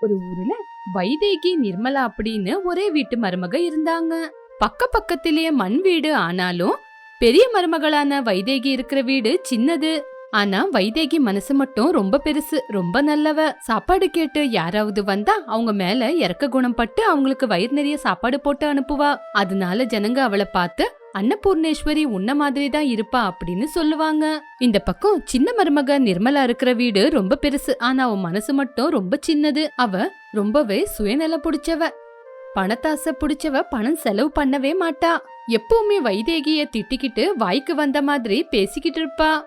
ஒரு ஊர்ல வைதேகி நிர்மலா அப்படின்னு ஒரே வீட்டு மருமக இருந்தாங்க. பக்க பக்கத்திலேயே மண் வீடு ஆனாலும் பெரிய மருமகளான வைதேகி இருக்கிற வீடு சின்னது. ஆனா வைதேகி மனசு மட்டும் ரொம்ப பெருசு ரொம்ப நல்லவ. சாப்பாடு கேட்டு யாராவது வந்தா அவங்க மேல இறக்க குணம் பட்டு அவங்களுக்கு வயிறு நிறைய சாப்பாடு போட்டு அனுப்புவா. அதனால ஜனங்க அவளை பார்த்து அன்னபூர்ணேஸ்வரி உன்ன மாதிரி தான் இருப்பா அப்படின்னு சொல்லுவாங்க. இந்த பக்கம் சின்ன மருமக நிர்மலா இருக்கிற வீடு ரொம்ப பெருசு. ஆனா அவன் மனசு மட்டும் ரொம்ப சின்னது. அவ ரொம்பவே சுயநல புடிச்சவ. பணத்தாசை புடிச்சவ பணம் செலவு பண்ணவே மாட்டா. எப்பவுமே வைதேகிய திட்டிக்கிட்டு வாய்க்கு வந்த மாதிரி பேசிக்கிட்டு இருப்பா.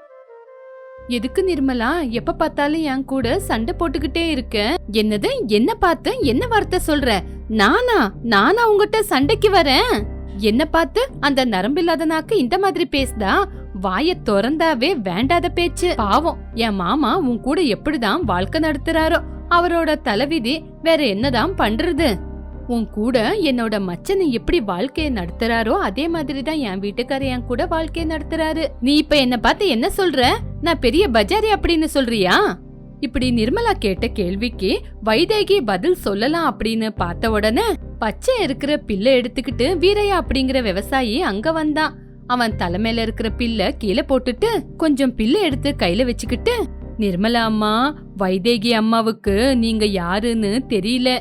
எதுக்கு நிர்மலா? எப்ப பார்த்தாலும் என் கூட சண்டை போட்டுக்கிட்டே இருக்க. என்னது? என்ன பார்த்து? என்ன வார்த்தை சொல்ற? நானா? நானா உங்ககிட்ட சண்டைக்கு வரேன்? என்ன பார்த்து அந்த நரம்பில்லாத நாக்கு இந்த மாதிரி பேசுதா? வாய திறந்தாவே வேண்டாத பேச்சு. பாவம் என் மாமா உன் கூட எப்படிதான் வாழ்க்கை நடத்துறாரோ அவரோட தலைவிதி வேற என்னதான் பண்றது? உன் கூட என்னோட மச்சனை எப்படி வாழ்க்கைய நடத்துறாரோ அதே மாதிரி தான் என் வீட்டுக்காரர் என் கூட வாழ்க்கைய நடத்துறாரு. நீ இப்ப என்ன பார்த்து என்ன சொல்ற? நான் பெரிய பஜாரி அப்படின்னு சொல்றியா? இப்படி நிர்மலா கேட்ட கேள்விக்கு வைதேகி பதில் சொல்லலாம் அப்படின்னு பார்த்த உடனே பச்சை இருக்கிற பில்லை எடுத்துக்கிட்டு வீரையா அப்படிங்கிற விவசாயி அங்க வந்தான். அவன் தலைமையில இருக்கிற பில்ல கீழே போட்டுட்டு கொஞ்சம் பில்லை எடுத்து கையில வச்சுக்கிட்டு நிர்மலா அம்மா வைதேகி அம்மாவுக்கு நீங்க யாருன்னு தெரியல.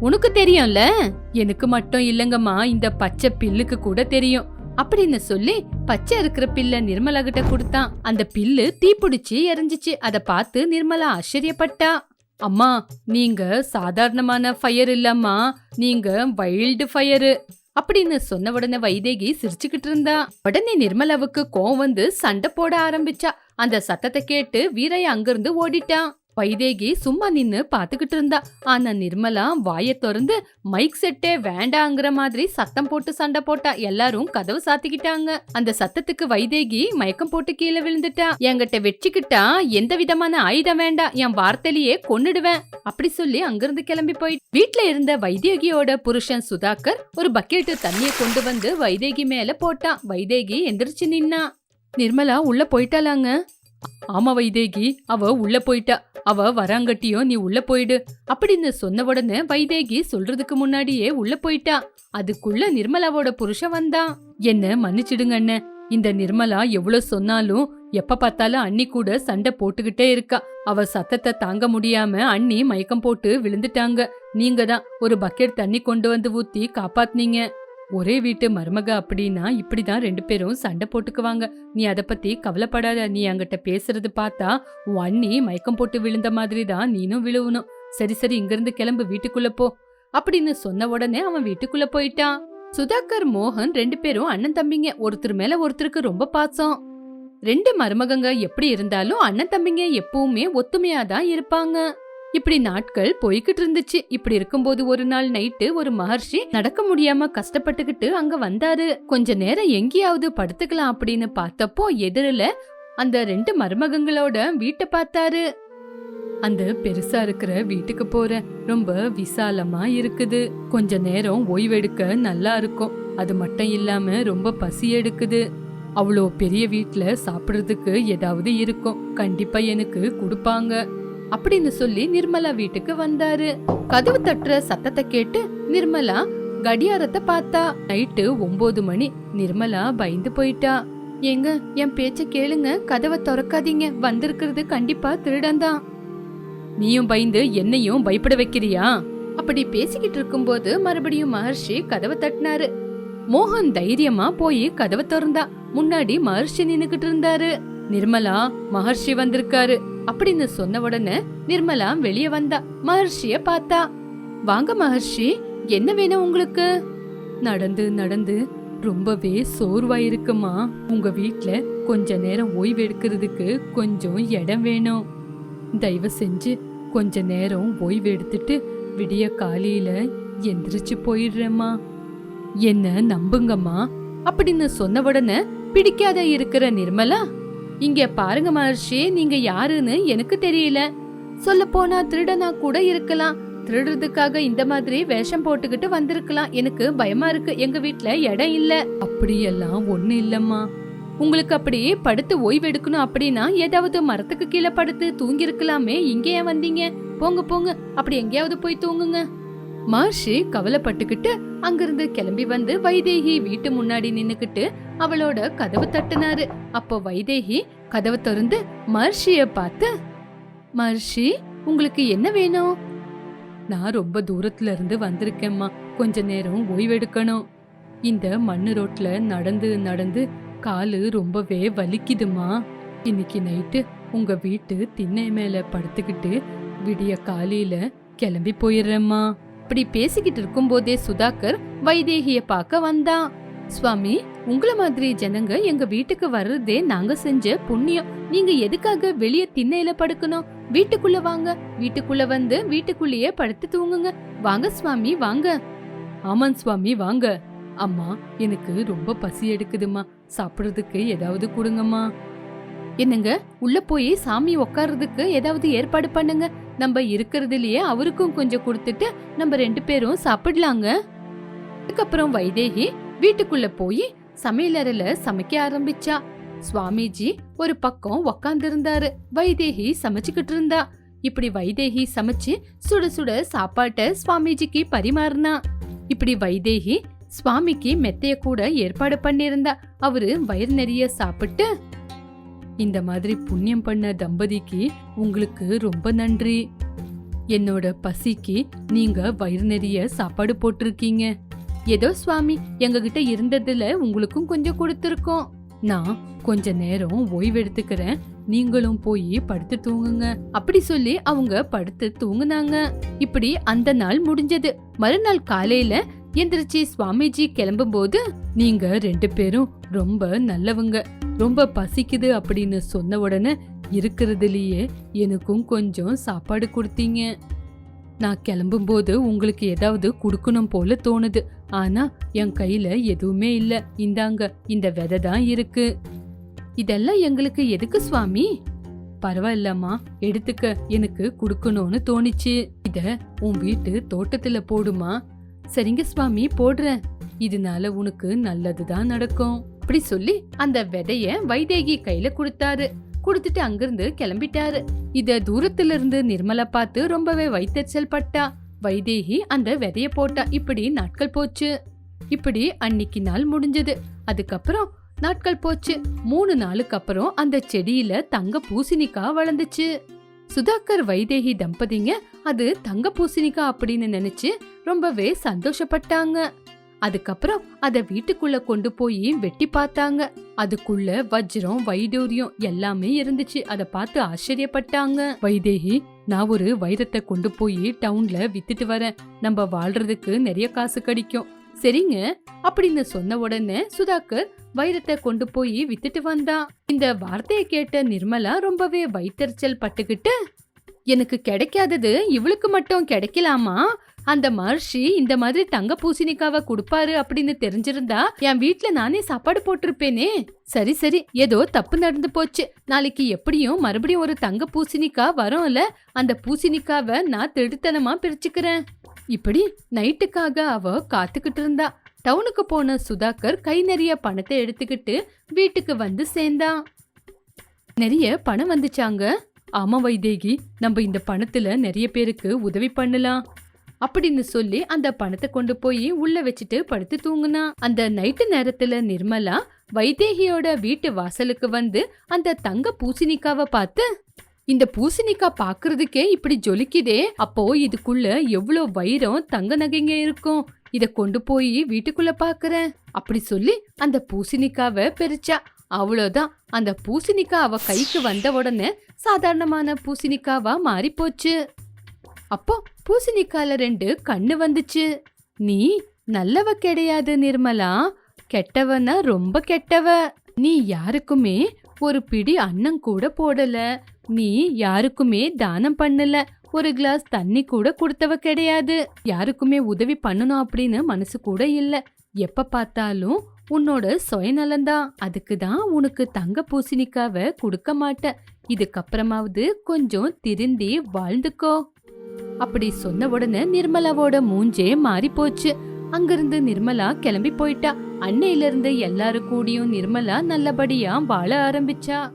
உனக்கு தெரியும்ல? எனக்கு மட்டும் இல்லங்கம்மா இந்த பச்சை பில்லுக்கு கூட தெரியும். அப்படின்னு சொல்லி பச்சை இருக்கிற பில்ல நிர்மலா கிட்ட கொடுத்தான். அந்த பில்லு தீப்பிடிச்சு எரிஞ்சிச்சு. அத பார்த்து நிர்மலா ஆச்சரியப்பட்டா. அம்மா நீங்க சாதாரணமான ஃபயர் இல்லம்மா. நீங்க வைல்டு ஃபயரு அப்படின்னு சொன்ன உடனே வைதேகி சிரிச்சுக்கிட்டு இருந்தா. உடனே நிர்மலாவுக்கு கோவம் வந்து சண்டை போட ஆரம்பிச்சா. அந்த சத்தத்தை கேட்டு வீரைய அங்கிருந்து ஓடிட்டான் வைதேகி சும்மா நின்னு பாத்துக்கிட்டு இருந்தா. ஆனா நிர்மலா வாய திறந்து மைக் செட்டே வேண்டாங்கிற மாதிரி சத்தம் போட்டு சண்டை போட்டா எல்லாரும் கதவு சாத்திக்கிட்டாங்க. அந்த சத்தத்துக்கு வைதேகி மயக்கம் போட்டு கீழே விழுந்துட்டா. என்கிட்ட வெற்றிக்கிட்டா எந்த விதமான ஆயுதம் வேண்டாம் என் வார்த்தையிலேயே கொன்னுடுவேன். அப்படி சொல்லி அங்கிருந்து கிளம்பி போய் வீட்டுல இருந்த வைதேகியோட புருஷன் சுதாகர் ஒரு பக்கெட்டு தண்ணிய கொண்டு வந்து வைதேகி மேல போட்டான் வைதேகி எந்திரிச்சு நின்னா. நிர்மலா உள்ள போயிட்டாலாங்க ஆமா வைதேகி அவ உள்ள போயிட்டா. அவ வராங்கட்டியும் நீ உள்ள போயிடு. அப்படின்னு சொன்ன உடனே வைதேகி சொல்றதுக்கு முன்னாடியே உள்ள போயிட்டா. அதுக்குள்ள நிர்மலாவோட புருஷன் வந்தான் என்ன மன்னிச்சிடுங்க அண்ணன் இந்த நிர்மலா எவ்வளவு சொன்னாலும் எப்ப பார்த்தாலும் அண்ணி கூட சண்டை போட்டுக்கிட்டே இருக்கா. அவ சத்தத்தை தாங்க முடியாம அண்ணி மயக்கம் போட்டு விழுந்துட்டாங்க. நீங்க தான் ஒரு பக்கெட் தண்ணி கொண்டு வந்து ஊத்தி காப்பாத்துனீங்க. ஒரே வீட்டு மருமக அப்படின்னா இப்படிதான் ரெண்டு பேரும் சண்டை போட்டுக்குவாங்க. நீ அதை பத்தி கவலைப்படாத. நீ அங்கிட்ட பேசுறது பார்த்தா உன் அண்ணி மயக்கம் போட்டு விழுந்த மாதிரி தான் நீனும் விழுவணும். சரி சரி இங்கிருந்து கிளம்பு வீட்டுக்குள்ள போ. அப்படின்னு சொன்ன உடனே அவன் வீட்டுக்குள்ள போயிட்டான். சுதாகர் மோகன் ரெண்டு பேரும் அண்ணன் தம்பிங்க. ஒருத்தர் மேல ஒருத்தருக்கு ரொம்ப பாசம். ரெண்டு மருமகங்க எப்படி இருந்தாலும் அண்ணன் தம்பிங்க எப்பவுமே ஒத்துமையா தான் இருப்பாங்க. இப்படி நாட்கள் போய்கிட்டு இருந்துச்சு இப்படி இருக்கும்போது ஒரு நாள் நைட்டு ஒரு மகர்ஷி நடக்க முடியாம கஷ்டப்பட்டுக்கிட்டு அங்க வந்தாரு. கொஞ்ச நேரம் எங்கேயாவது படுத்துக்கலாம் அப்படின்னு பார்த்தப்போ எதிரில அந்த ரெண்டு மருமகங்களோட வீட்டை பார்த்தாரு. அந்த பெருசா இருக்கிற வீட்டுக்கு போறேன் ரொம்ப விசாலமா இருக்குது. கொஞ்ச நேரம் ஓய்வெடுக்க நல்லா இருக்கும். அது மட்டும் இல்லாம ரொம்ப பசி எடுக்குது. அவ்வளோ பெரிய வீட்டில் சாப்பிடுறதுக்கு ஏதாவது இருக்கும். கண்டிப்பா எனக்கு கொடுப்பாங்க. அப்படின்னு சொல்லி நிர்மலா வீட்டுக்கு வந்தாரு. கதவு தட்டுற சத்தத்தை கேட்டு நிர்மலா கடியாரத்தை பார்த்தா. நைட்டு ஒன்பது மணி. நிர்மலா பயந்து போயிட்டா. ஏங்க என் பேச்ச கேளுங்க. கதவை திறக்காதீங்க. வந்திருக்கிறது கண்டிப்பா திருடன்தான் நீயும் பயந்து என்னையும் பயப்பட வைக்கிறியா? அப்படி பேசிக்கிட்டு இருக்கும்போது மறுபடியும் மகர்ஷி கதவை தட்டினாரு. மோகன் தைரியமா போய் கதவை திறந்தா. முன்னாடி மகர்ஷி நின்னுகிட்டு இருந்தாரு. நிர்மலா மகர்ஷி வந்திருக்காரு. அப்படின்னு சொன்ன உடனே நிர்மலா வெளியே வந்தா. மகர்ஷிய பார்த்தா. வாங்க மகர்ஷி என்ன வேணும் உங்களுக்கு? நடந்து நடந்து. ரொம்பவே சோர்வா இருக்குமா உங்க வீட்ல கொஞ்ச நேரம் ஓய்வு எடுக்கிறதுக்கு கொஞ்சம் இடம் வேணும். தயவு செஞ்சு கொஞ்ச நேரம் ஓய்வு எடுத்துட்டு விடிய காலையில எந்திரிச்சு போயிடுறேம்மா. என்ன நம்புங்கம்மா. அப்படின்னு சொன்ன உடனே பிடிக்காத இருக்கிற நிர்மலா இங்க பாருங்க மகர்ஷி நீங்க யாருன்னு எனக்கு தெரியல. சொல்ல போனா திருடனா கூட இருக்கலாம். திருடுறதுக்காக இந்த மாதிரி வேஷம் போட்டுக்கிட்டு வந்திருக்கலாம். எனக்கு பயமா இருக்கு. எங்க வீட்ல இடம் இல்ல. அப்படியெல்லாம் ஒண்ணு இல்லம்மா. உங்களுக்கு அப்படி படுத்து ஓய்வு எடுக்கணும் அப்படின்னா ஏதாவது மரத்துக்கு கீழே படுத்து தூங்கி இருக்கலாமே இங்கே ஏன் வந்தீங்க? போங்க போங்க. அப்படி எங்கேயாவது போய் தூங்குங்க. மகர்ஷி கவலைப்பட்டுக்கிட்டு அங்கிருந்து கிளம்பி வந்து வைதேகி வீட்டு முன்னாடி நின்னுக்கிட்டு அவளோட கதவு தட்டினாரு. அப்போ வைதேகி கதவை திறந்து மர்ஷிய பார்த்து மர்ஷி உங்களுக்கு என்ன வேணும்? நான் ரொம்ப தூரத்துல இருந்து வந்திருக்கேம்மா. கொஞ்ச நேரம் ஓய்வெடுக்கணும். இந்த மண்ணு ரோட்ல நடந்து நடந்து காலு ரொம்பவே வலிக்குதுமா இன்னைக்கு நைட்டு உங்க வீட்டு திண்ணை மேல படுத்துக்கிட்டு விடிய காலையில கிளம்பி போயிடுறேம்மா. இப்படி பேசிக்கிட்டு இருக்கும்போதே சுதாகர் வைதேகிய பார்க்க வந்தான். சுவாமி உங்களை மாதிரி ஜனங்க எங்க வீட்டுக்கு வர்றதே நாங்க செஞ்ச புண்ணியம். நீங்க எதுக்காக வெளியே திண்ணையில படுக்கணும்? வீட்டுக்குள்ள வாங்க. வீட்டுக்குள்ள வந்து வீட்டுக்குள்ளேயே படுத்து தூங்குங்க. வாங்க சுவாமி வாங்க. ஆமான் சுவாமி வாங்க. அம்மா எனக்கு ரொம்ப பசி எடுக்குதுமா சாப்பிடுறதுக்கு ஏதாவது கொடுங்கம்மா. என்னங்க உள்ள போய் சாமி உட்கார்றதுக்கு ஏதாவது ஏற்பாடு பண்ணுங்க. நம்ம இருக்கிறதுலயே அவருக்கும் கொஞ்சம் கொடுத்துட்டு நம்ம ரெண்டு பேரும் சாப்பிடலாங்க. அதுக்கப்புறம் வைதேகி வீட்டுக்குள்ள போய் சமையலறையில சமைக்க ஆரம்பிச்சா. சுவாமிஜி ஒரு பக்கம் உக்காந்துருந்தாரு. வைதேகி சமைச்சுக்கிட்டு இருந்தா. இப்படி வைதேகி சமைச்சு சுட சுட சாப்பாட்ட சுவாமிஜிக்கு பரிமாறினா. இப்படி வைதேகி சுவாமிக்கு மெத்தைய கூட ஏற்பாடு பண்ணியிருந்தா. அவரு வயிறு நிறைய சாப்பிட்டு இந்த மாதிரி புண்ணியம் பண்ண தம்பதிக்கு உங்களுக்கு ரொம்ப நன்றி. என்னோட பசிக்கு நீங்க வயிறு நிறைய சாப்பாடு போட்டிருக்கீங்க. ஏதோ சுவாமி எங்ககிட்ட இருந்ததுல உங்களுக்கும் கொஞ்சம் கொடுத்துருக்கோம். நான் கொஞ்ச நேரம் ஓய்வெடுத்துக்கிறேன் நீங்களும் போய் படுத்து தூங்குங்க. அப்படி சொல்லி அவங்க படுத்து தூங்குனாங்க. இப்படி அந்த நாள் முடிஞ்சது. மறுநாள் காலையில எந்திரிச்சு சுவாமிஜி கிளம்பும்போது நீங்க ரெண்டு பேரும் ரொம்ப நல்லவங்க. ரொம்ப பசிக்குது அப்படின்னு சொன்ன உடனே இருக்கிறதுலயே எனக்கும் கொஞ்சம் சாப்பாடு கொடுத்தீங்க. நான் கிளம்பும்போது உங்களுக்கு ஏதாவது கொடுக்கணும் போல தோணுது. ஆனா என் கையில எதுவுமே இல்ல. இந்தாங்க இந்த விதை தான் இருக்கு. இதெல்லாம் எங்களுக்கு எதுக்கு சுவாமி? பரவாயில்லம்மா எடுத்துக்க. எனக்கு கொடுக்கணும்னு தோணுச்சு. இத உன் வீட்டு தோட்டத்துல போடுமா? சரிங்க சுவாமி போடுறேன். இதனால உனக்கு நல்லதுதான் நடக்கும். அப்படி சொல்லி அந்த விதைய வைதேகி கையில கொடுத்தாரு. கொடுத்துட்டு அங்கிருந்து கிளம்பிட்டாரு. இத தூரத்துல இருந்து நிர்மலா பார்த்து ரொம்பவே வைத்தறிச்சல் பட்டா. வைதேகி அந்த விதைய போட்டா. இப்படி நாட்கள் போச்சு. இப்படி அன்னைக்கு நாள் முடிஞ்சது. அதுக்கப்புறம் நாட்கள் போச்சு. மூணு நாளுக்கு அப்புறம் அந்த செடியில தங்க பூசணிக்கா வளர்ந்துச்சு. சுதாகர் வைதேகி தம்பதிங்க அது தங்க பூசணிக்கா அப்படின்னு நினைச்சு ரொம்பவே சந்தோஷப்பட்டாங்க. அதுக்கப்புறம் அத வீட்டுக்குள்ள கொண்டு போய் வெட்டி பார்த்தாங்க. அதுக்குள்ள வஜ்ரம் வைடூரியம் எல்லாமே இருந்துச்சு. அத பார்த்து ஆச்சரியப்பட்டாங்க. வைதேகி நான் ஒரு வைரத்தை கொண்டு போய் டவுன்ல வித்துட்டு வரேன். நம்ம வாழ்றதுக்கு நிறைய காசு கிடைக்கும். சரிங்க அப்படின்னு சொன்ன உடனே சுதாகர் வைரத்தை கொண்டு போய் வித்துட்டு வந்தான். இந்த வார்த்தையை கேட்ட நிர்மலா ரொம்பவே வைத்தறிச்சல் பட்டுக்கிட்டு எனக்கு கிடைக்காதது இவளுக்கு மட்டும் கிடைக்கலாமா? அந்த மகர்ஷி இந்த மாதிரி தங்க பூசணிக்காவை கொடுப்பாரு அப்படின்னு தெரிஞ்சிருந்தா என் வீட்ல நானே சாப்பாடு போட்டிருப்பேனே. சரி சரி ஏதோ தப்பு நடந்து போச்சு. நாளைக்கு எப்படியும் மறுபடியும் ஒரு தங்க பூசணிக்கா வரும்ல? அந்த பூசணிக்காவை நான் திருட்டுத்தனமா பிரிச்சுக்கிறேன். இப்படி நைட்டுக்காக அவ காத்துக்கிட்டு இருந்தா. டவுனுக்கு போன சுதாகர் கை நிறைய பணத்தை எடுத்துக்கிட்டு வீட்டுக்கு வந்து சேர்ந்தான் நிறைய பணம் வந்துச்சாங்க? ஆமா வைதேகி நம்ம இந்த பணத்துல நிறைய பேருக்கு உதவி பண்ணலாம். அப்படின்னு சொல்லி அந்த பணத்தை கொண்டு போய் உள்ள வச்சுட்டு படுத்து தூங்குனா. அந்த நைட்டு நேரத்துல நிர்மலா வைதேகியோட வீட்டு வாசலுக்கு வந்து அந்த தங்க பூசணிக்காவை பார்த்து இந்த பூசணிக்காய் பாக்குறதுக்கே இப்படி ஜொலிக்குதே. அப்போ இதுக்குள்ள எவ்வளோ வைரம் தங்க நகைங்க இருக்கும். இத கொண்டு போய் வீட்டுக்குள்ள பாக்குறேன். அப்படி சொல்லி அந்த பூசணிக்காவை பெரிச்சா. அவ்வளோதான் அந்த பூசணிக்காய் அவ கைக்கு வந்த உடனே சாதாரணமான பூசணிக்காவா மாறி போச்சு அப்போ பூசணிக்கால ரெண்டு கண்ணு வந்துச்சு. நீ நல்லவ கிடையாது நிர்மலா. கெட்டவனா ரொம்ப கெட்டவ. நீ யாருக்குமே ஒரு பிடி அன்னம் கூட போடல. நீ யாருக்குமே தானம் பண்ணல. ஒரு கிளாஸ் தண்ணி கூட கொடுத்தவ கிடையாது. யாருக்குமே உதவி பண்ணணும் அப்படின்னு மனசு கூட இல்ல. எப்ப பார்த்தாலும் உன்னோட சுயநலந்தான் அதுக்கு தான் உனக்கு தங்க பூசணிக்காவை கொடுக்க மாட்டேன். இதுக்கப்புறமாவது கொஞ்சம் திருந்தி வாழ்ந்துக்கோ. அப்படி சொன்ன உடனே நிர்மலாவோட மூஞ்சே மாறி போச்சு. அங்கிருந்து நிர்மலா கிளம்பி போயிட்டா. அன்னையில இருந்து எல்லாரும் கூடியும் நிர்மலா நல்லபடியா வாழ ஆரம்பிச்சா.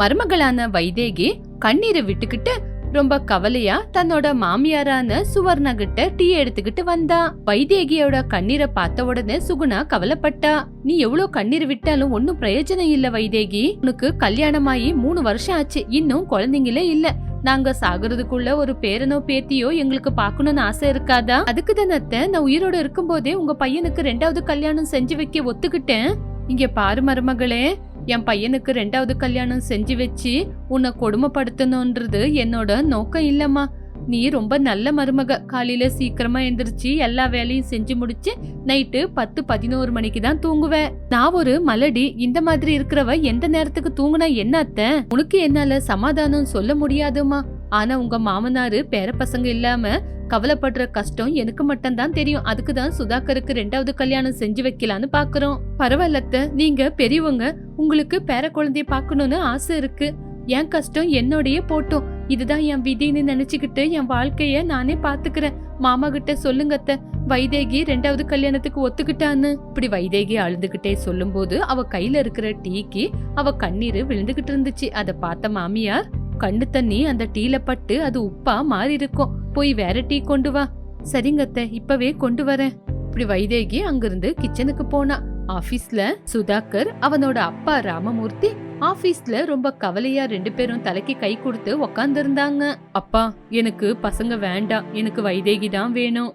மருமகளான வைதேகி கண்ணீரை விட்டுக்கிட்டு ரொம்ப கவலையா தன்னோட மாமியாரான சுவர்ணா கிட்ட டீ எடுத்துக்கிட்டு வந்தா. வைதேகியோட கண்ணீரை பார்த்த உடனே சுகுணா கவலைப்பட்டா. நீ எவ்வளவு கண்ணீர் விட்டாலும் ஒன்னும் பிரயோஜனம் இல்ல வைதேகி உனக்கு கல்யாணமாயி மூணு வருஷம் ஆச்சு. இன்னும் குழந்தைங்களே இல்ல. நாங்க சாகுறதுக்குள்ள ஒரு பேரனோ பேத்தியோ எங்களுக்கு பாக்கணும்னு ஆசை இருக்காதா? அதுக்கு தானத்த நான் உயிரோட இருக்கும்போதே உங்க பையனுக்கு ரெண்டாவது கல்யாணம் செஞ்சு வைக்க ஒத்துக்கிட்டேன். இங்க பாரு மருமகளே. என் பையனுக்கு ரெண்டாவது கல்யாணம் செஞ்சு வச்சு உன்னை கொடுமைப்படுத்தணுன்றது என்னோட நோக்கம் இல்லம்மா. நீ ரொம்ப நல்ல மருமக. காலையில சீக்கிரமா எந்திரிச்சு எல்லா வேலையும் செஞ்சு முடிச்சு நைட்டு பத்து பதினோரு மணிக்கு தான் தூங்குவேன் நான் ஒரு மலடி. இந்த மாதிரி இருக்கிறவ எந்த நேரத்துக்கு தூங்குனா என்ன உனக்கு என்னால சமாதானம் சொல்ல முடியாதுமா ஆனா உங்க மாமனாரு பேர பசங்க இல்லாம கவலைப்படுற கஷ்டம் எனக்கு மட்டும்தான் தெரியும். அதுக்கு தான் சுதாகருக்கு ரெண்டாவது கல்யாணம் செஞ்சு வைக்கலான்னு பாக்குறோம். பரவாயில்லத்த நீங்க பெரியவங்க உங்களுக்கு பேர குழந்தைய பாக்கணும்னு ஆசை இருக்கு. என் கஷ்டம் என்னோடய போட்டும். இதுதான் என் விதின்னு நினைச்சுக்கிட்டு என் வாழ்க்கைய நானே பாத்துக்கிறேன். மாமா கிட்ட சொல்லுங்க அத்தை. வைதேகி ரெண்டாவது கல்யாணத்துக்கு ஒத்துக்கிட்டான்னு. இப்படி வைதேகி அழுதுகிட்டே சொல்லும்போது அவ கையில இருக்கிற டீக்கு அவ கண்ணீர் விழுந்துகிட்டு இருந்துச்சு. அதை பார்த்த மாமியார் கண்ணு தண்ணி அந்த டீல பட்டு அது உப்பா மாறி இருக்கும் போய் வேற டீ கொண்டு வா. சரிங்கத்த இப்பவே கொண்டு வரேன். இப்படி வைதேகி அங்கிருந்து கிச்சனுக்கு போனா. ஆபீஸ்ல சுதாகர் அவனோட அப்பா ராமமூர்த்தி ஆபீஸ்ல ரொம்ப கவலையா ரெண்டு பேரும் தலைக்கு கை கொடுத்து உக்காந்து இருந்தாங்க அப்பா எனக்கு பசங்க வேண்டாம். எனக்கு வைதேகி தான் வேணும்.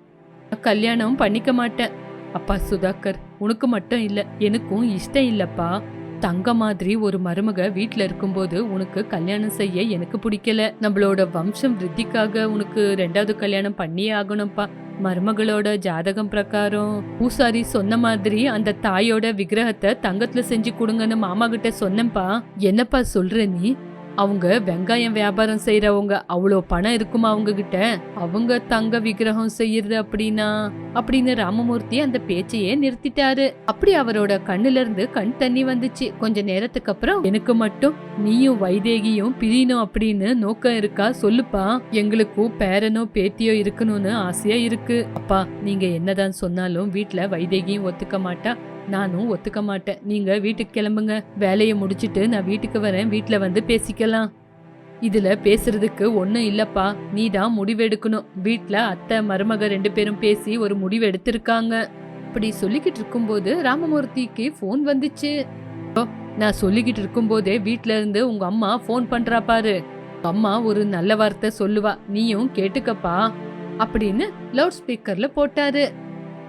கல்யாணம் பண்ணிக்க மாட்டேன். அப்பா சுதாகர் உனக்கு மட்டும் இல்ல எனக்கும் இஷ்டம் இல்லப்பா. தங்க மாதிரி ஒரு மருமக வீட்டுல இருக்கும்போது உனக்கு கல்யாணம் செய்ய எனக்கு பிடிக்கல. நம்மளோட வம்சம் விருத்திக்காக உனக்கு ரெண்டாவது கல்யாணம் பண்ணியே ஆகணும்ப்பா. மருமகளோட ஜாதகம் பிரகாரம் பூசாரி சொன்ன மாதிரி அந்த தாயோட விக்கிரகத்தை தங்கத்துல செஞ்சு கொடுங்கன்னு மாமா கிட்ட சொன்னேன்ப்பா. என்னப்பா சொல்ற நீ? அவங்க வெங்காயம் வியாபாரம் செய்யறவங்க அவ்வளோ பணம் இருக்குமா அவங்க கிட்ட அவங்க தங்க விக்கிரகம் செய்யறது அப்படின்னா? அப்படின்னு ராமமூர்த்தி அந்த பேச்சையே நிறுத்திட்டாரு. அப்படி அவரோட கண்ணுல இருந்து கண் தண்ணி வந்துச்சு. கொஞ்ச நேரத்துக்கு அப்புறம் எனக்கு மட்டும் நீயும் வைதேகியும் பிரியணும் அப்படின்னு நோக்கம் இருக்கா? சொல்லுப்பா. எங்களுக்கும் பேரனோ பேத்தியோ இருக்கணும்னு ஆசையா இருக்கு. அப்பா நீங்க என்னதான் சொன்னாலும் வீட்டுல வைதேகியும் ஒத்துக்க மாட்டா. நானும் ஒத்துக்க மாட்டேன். நீங்க வீட்டுக்கு கிளம்புங்க. வேலையை முடிச்சிட்டு நான் வீட்டுக்கு வரேன். வீட்ல வந்து பேசிக்கலாம். இதுல பேசுறதுக்கு ஒன்றும் இல்லப்பா. நீ தான் முடிவெடுக்கணும். வீட்ல அத்தை மருமக ரெண்டு பேரும் பேசி ஒரு முடிவு எடுத்திருக்காங்க அப்படி சொல்லிக்கிட்டு இருக்கும்போது ராமமூர்த்திக்கு ஃபோன் வந்துச்சு. நான் சொல்லிக்கிட்டு இருக்கும்போதே வீட்ல இருந்து உங்க அம்மா ஃபோன் பண்றா பாரு. அம்மா ஒரு நல்ல வார்த்தை சொல்லுவா. நீயும் கேட்டுக்கப்பா. அப்படின்னு லவுட் ஸ்பீக்கர்ல போட்டாரு.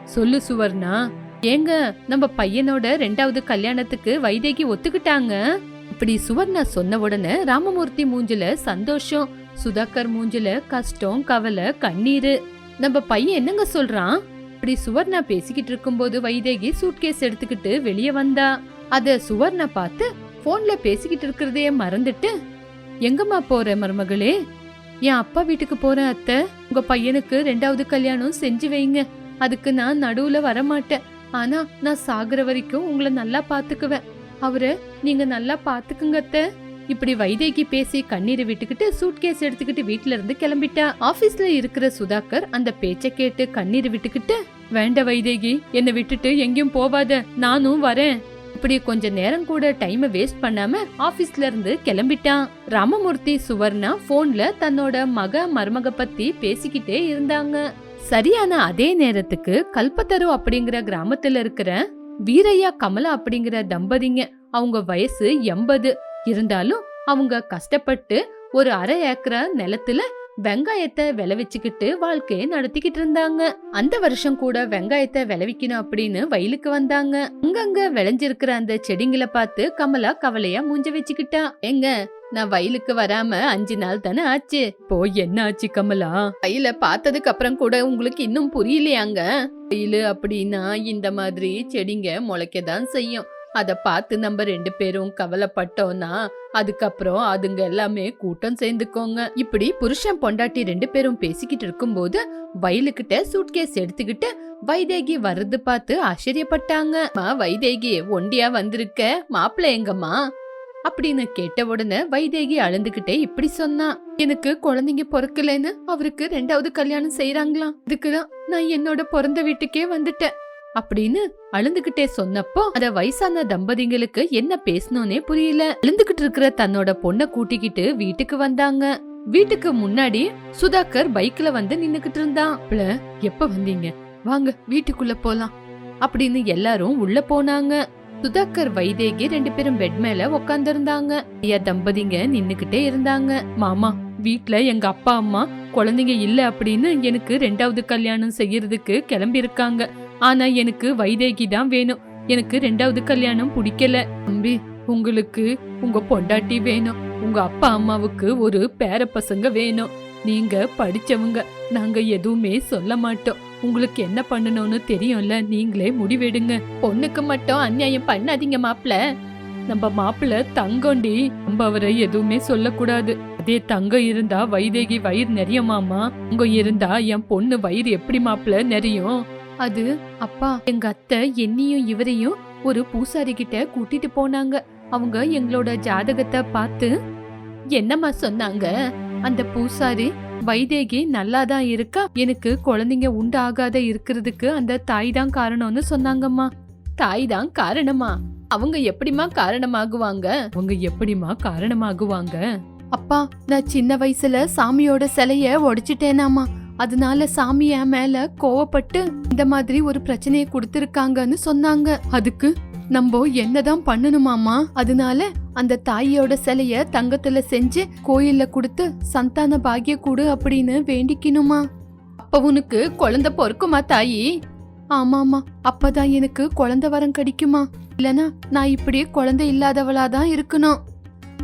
சொல்லு சுவர்ணா. ஏங்க நம்ம பையனோட ரெண்டாவது கல்யாணத்துக்கு வைதேகி ஒத்துக்கிட்டாங்க. இப்படி சுவர்ணா சொன்ன உடனே ராமமூர்த்தி மூஞ்சில சந்தோஷம் சுதாகர் மூஞ்சில கஷ்டம் கவலை கண்ணீரு. நம்ம பையன் என்னங்க சொல்றான்? இப்படி சுவர்ணா பேசிக்கிட்டு இருக்கும்போது வைதேகி சூட்கேஸ் எடுத்துக்கிட்டு வெளியே வந்தா. அத சுவர்ணா பார்த்து போன்ல பேசிக்கிட்டு இருக்கிறதையே மறந்துட்டு எங்கம்மா போற மருமகளே? என் அப்பா வீட்டுக்கு போறேன் அத்தை. உங்க பையனுக்கு ரெண்டாவது கல்யாணம் செஞ்சு வைங்க. அதுக்கு நான் நடுவுல வரமாட்டேன். ஆனா நான் சாகுற வரைக்கும் உங்களை நல்லா பாத்துக்குவேன். அவரை நீங்க நல்லா பாத்துக்குங்கத்த இப்படி வைதேகி பேசி கண்ணீரை விட்டுக்கிட்டு சூட்கேஸ் எடுத்துக்கிட்டு வீட்டுல இருந்து கிளம்பிட்டா. ஆபீஸ்ல இருக்கிற சுதாகர் அந்த பேச்ச கேட்டு கண்ணீர் விட்டுக்கிட்டு வேண்ட வைதேகி என்னை விட்டுட்டு எங்கேயும் போவாத நானும் வரேன். இப்படி கொஞ்ச நேரம் கூட டைமை வேஸ்ட் பண்ணாம ஆபீஸ்ல இருந்து கிளம்பிட்டான் ராமமூர்த்தி சுவர்ணா போன்ல தன்னோட மக மருமக பத்தி பேசிக்கிட்டே இருந்தாங்க. சரியான அதே நேரத்துக்கு கல்பத்தரு அப்படிங்கிற கிராமத்துல இருக்கிற வீரையா கமலா அப்படிங்கிற தம்பதிங்க அவங்க வயசு எண்பது. இருந்தாலும் அவங்க கஷ்டப்பட்டு ஒரு அரை ஏக்கரா நிலத்துல வெங்காயத்தை விளைவிச்சுக்கிட்டு வாழ்க்கையை நடத்திக்கிட்டு இருந்தாங்க. அந்த வருஷம் கூட வெங்காயத்தை விளைவிக்கணும் அப்படின்னு வயலுக்கு வந்தாங்க. அங்கங்க விளைஞ்சிருக்கிற அந்த செடிங்களை பார்த்து கமலா கவலையா மூஞ்ச வச்சுக்கிட்டா. எங்க நான் வயலுக்கு வராம அஞ்சு நாள் தானே ஆச்சு. போய் என்ன ஆச்சு கமலா? வயல பார்த்ததுக்கு அப்புறம் கூட உங்களுக்கு இன்னும் புரியலையாங்க? வயலு அப்படின்னா இந்த மாதிரி செடிங்க முளைக்க தான் செய்யும். அத பார்த்து நம்ம ரெண்டு பேரும் கவலைப்பட்டோம்னா அதுக்கப்புறம் அதுங்க எல்லாமே கூட்டம் சேர்ந்துக்கோங்க. இப்படி புருஷன் பொண்டாட்டி ரெண்டு பேரும் பேசிக்கிட்டு இருக்கும்போது வயலுக்கிட்ட சூட்கேஸ் எடுத்துக்கிட்டு வைதேகி வர்றது பார்த்து ஆச்சரியப்பட்டாங்க. "மா, வைதேகி ஒண்டியா வந்திருக்க? மாப்பிள்ள எங்கம்மா? அப்படின்னு கேட்ட உடனே வைதேகி அழுந்துகிட்டே இப்படி சொன்னா. எனக்கு குழந்தைங்க பிறக்கலைன்னு அவருக்கு ரெண்டாவது கல்யாணம் செய்யறாங்களாம் இதுக்குதான் நான் என்னோட பிறந்த வீட்டுக்கே வந்துட்டேன். அப்படின்னு அழுந்துகிட்டே சொன்னப்போ அத வயசான தம்பதிங்களுக்கு என்ன பேசணும்னே புரியல. அழுந்துகிட்டு இருக்கிற தன்னோட பொண்ண கூட்டிக்கிட்டு வீட்டுக்கு வந்தாங்க. வீட்டுக்கு முன்னாடி சுதாகர் பைக்ல வந்து நின்னுகிட்டு இருந்தான். எப்ப வந்தீங்க? வாங்க வீட்டுக்குள்ள போலாம். அப்படின்னு எல்லாரும் உள்ள போனாங்க. சுதாகர் வைதேகி ரெண்டு பேரும் பெட் மேல உக்காந்துருந்தாங்க. ஐயா தம்பதிங்க நின்னுகிட்டே இருந்தாங்க. மாமா வீட்ல எங்க அப்பா அம்மா குழந்தைங்க இல்ல அப்படின்னு எனக்கு ரெண்டாவது கல்யாணம் செய்யறதுக்கு கிளம்பி இருக்காங்க ஆனா எனக்கு வைதேகி தான் வேணும். எனக்கு ரெண்டாவது கல்யாணம் பிடிக்கல. தம்பி உங்களுக்கு உங்க பொண்டாட்டி வேணும். உங்க அப்பா அம்மாவுக்கு ஒரு பேர பசங்க வேணும். நீங்க படிச்சவங்க. நாங்க எதுவுமே சொல்ல மாட்டோம். உங்களுக்கு என்ன பண்ணணும்னு தெரியும்ல நீங்களே முடிவெடுங்க. பொண்ணுக்கு மட்டும் அநியாயம் பண்ணாதீங்க மாப்பிள நம்ம மாப்பிள தங்கண்டி. நம்ம அவரை எதுவுமே சொல்லக்கூடாது. அதே தங்கம் இருந்தா வைதேகி வயிறு நிறையமாமா உங்க இருந்தா என் பொண்ணு வயிறு எப்படி மாப்பிள நிறையும் அது அப்பா எங்க அத்தை என்னையும் இவரையும் ஒரு பூசாரி கிட்ட கூட்டிட்டு போனாங்க. அவங்க எங்களோட ஜாதகத்தை பார்த்து என்னம்மா சொன்னாங்க? அந்த பூசாரி வைதேகி நல்லா தான் இருக்கா? எனக்கு குழந்தைங்க உண்டாகாத இருக்கிறதுக்கு அந்த தாய் தான் காரணம்னு சொன்னாங்கம்மா. தாய் தான் காரணமா? அவங்க எப்படிமா காரணமாகுவாங்க? அவங்க எப்படிமா காரணமாகுவாங்க? அப்பா நான் சின்ன வயசுல சாமியோட சிலைய உடைச்சிட்டேனாமா அதனால சாமி என் மேல கோவப்பட்டு இந்த மாதிரி ஒரு பிரச்சனையை கொடுத்துருக்காங்கன்னு சொன்னாங்க. அதுக்கு நம்ம என்னதான் பண்ணணுமாமா அதனால அந்த தாயோட சிலைய தங்கத்துல செஞ்சு கோயில்ல கொடுத்து சந்தான பாகிய கொடு அப்படின்னு வேண்டிக்கணுமா? அப்ப உனக்கு குழந்தை பொறுக்குமா தாயி? ஆமாமா அப்பதான் எனக்கு குழந்தை வரம் கிடைக்குமா? இல்லனா நான் இப்படியே குழந்தை இல்லாதவளாதான் இருக்கணும்.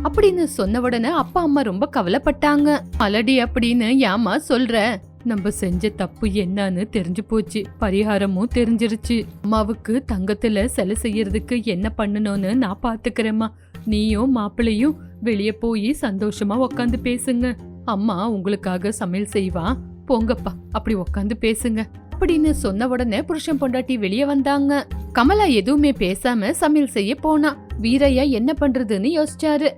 அப்படின்னு சொன்ன உடனே அப்பா அம்மா ரொம்ப கவலைப்பட்டாங்க. அலடி அப்படின்னு ஏமா சொல்ற? நம்ம செஞ்ச தப்பு என்னன்னு தெரிஞ்சு போச்சு. பரிகாரமும் தெரிஞ்சிருச்சு. அம்மாவுக்கு தங்கத்துல சிலை செய்யறதுக்கு என்ன பண்ணணும்னு நான் பாத்துக்கிறேம்மா. நீயும் மாப்பிள்ளையும் வெளியே போய் சந்தோஷமா உக்காந்து பேசுங்க. அம்மா உங்களுக்காக சமையல் செய்வா. போங்கப்பா அப்படி உக்காந்து பேசுங்க. அப்படின்னு சொன்ன உடனே புருஷன் பொண்டாட்டி வெளியே வந்தாங்க. கமலா எதுவுமே பேசாம சமையல் செய்ய போனா. வீரையா என்ன பண்றதுன்னு யோசிச்சாரு.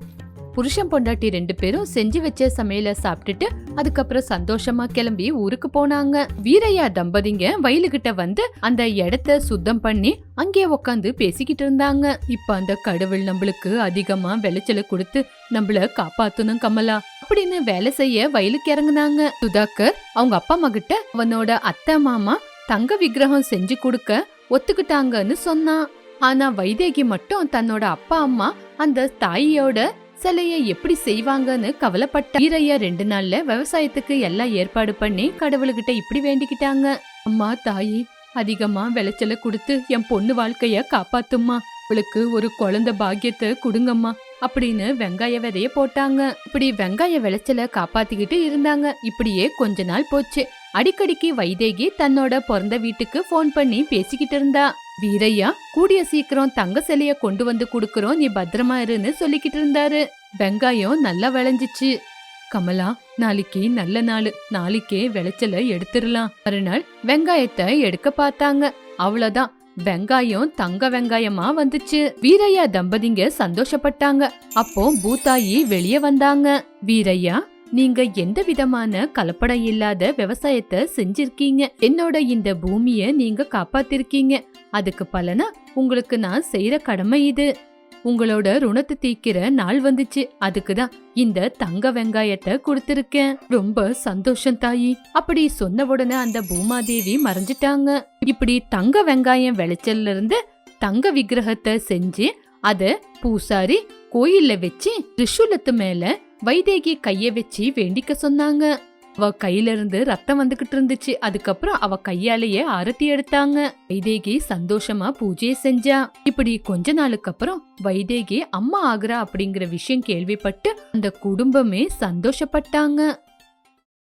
புருஷன் பொண்டாட்டி ரெண்டு பேரும் செஞ்சு வச்ச சமையல சாப்பிட்டுட்டு அதுக்கப்புறம் சந்தோஷமா கிளம்பி ஊருக்கு போனாங்க. வீரையா தம்பதிங்க வயலுகிட்ட வந்து அந்த இடத்த சுத்தம் பண்ணி அங்கே உக்காந்து பேசிக்கிட்டு இருந்தாங்க. இப்ப அந்த கடவுள் நம்மளுக்கு அதிகமா விளைச்சல கொடுத்து நம்மள காப்பாத்தணும் கமலா அப்படின்னு வேலை செய்ய வயலுக்கு இறங்குனாங்க. சுதாகர் அவங்க அப்பா அம்மா கிட்ட அவனோட அத்தை மாமா தங்க விக்கிரகம் செஞ்சு கொடுக்க ஒத்துக்கிட்டாங்கன்னு சொன்னான். ஆனா வைதேகி மட்டும் தன்னோட அப்பா அம்மா அந்த தாயோட சிலையை எப்படி செய்வாங்கன்னு கவலைப்பட்ட ஈரையா ரெண்டு நாள்ல விவசாயத்துக்கு எல்லாம் ஏற்பாடு பண்ணி கடவுள்கிட்ட இப்படி வேண்டிக்கிட்டாங்க. அம்மா தாயி அதிகமா விளைச்சல கொடுத்து என் பொண்ணு வாழ்க்கைய காப்பாத்தும்மா. அவளுக்கு ஒரு குழந்தை பாக்கியத்தை கொடுங்கம்மா அப்படின்னு வெங்காய விதைய போட்டாங்க. இப்படி வெங்காய விளைச்சல காப்பாத்திக்கிட்டு இருந்தாங்க. இப்படியே கொஞ்ச நாள் போச்சு. அடிக்கடிக்கு வைதேகி தன்னோட பிறந்த வீட்டுக்கு ஃபோன் பண்ணி பேசிக்கிட்டு இருந்தா. வீரையா கூடிய சீக்கிரம் தங்க சிலைய கொண்டு வந்து குடுக்கறோம். நீ பத்திரமா இருன்னு சொல்லிக்கிட்டு இருந்தாரு. வெங்காயம் நல்லா விளைஞ்சிச்சு. கமலா நாளைக்கு நல்ல நாள். நாளைக்கே விளைச்சல எடுத்துடலாம். மறுநாள் வெங்காயத்தை எடுக்க பார்த்தாங்க. அவ்வளவுதான். வெங்காயம் தங்க வெங்காயமா வந்துச்சு. வீரையா தம்பதிங்க சந்தோஷப்பட்டாங்க. அப்போ பூத்தாயி வெளியே வந்தாங்க. வீரையா நீங்க எந்த விதமான கலப்படம் இல்லாத விவசாயத்தை செஞ்சிருக்கீங்க. என்னோட இந்த பூமிய நீங்க காப்பாத்திருக்கீங்க. அதுக்கு பலனா உங்களுக்கு நான் செய்யற கடமை இது. உங்களோட ருணத்தை தீக்கிற நாள் வந்துச்சு. அதுக்குதான் இந்த தங்க வெங்காயத்தை கொடுத்திருக்கேன். ரொம்ப சந்தோஷம் தாயி. அப்படி சொன்ன உடனே அந்த பூமாதேவி மறைஞ்சிட்டாங்க. இப்படி தங்க வெங்காயம் விளைச்சல்ல இருந்து தங்க விக்கிரகத்தை செஞ்சு அத பூசாரி கோயில்ல வச்சு திரிசூலத்து மேல வைதேகி கைய வச்சு வேண்டிக்க சொன்னாங்க. அவ கையில இருந்து ரத்தம் வந்துகிட்டு இருந்துச்சு. அதுக்கப்புறம் அவ கையாலேயே அரத்தி எடுத்தாங்க. வைதேகி சந்தோஷமா பூஜையை செஞ்சா. இப்படி கொஞ்ச நாளுக்கு அப்புறம் வைதேகி அம்மா ஆகுறா அப்படிங்கிற விஷயம் கேள்விப்பட்டு அந்த குடும்பமே சந்தோஷப்பட்டாங்க.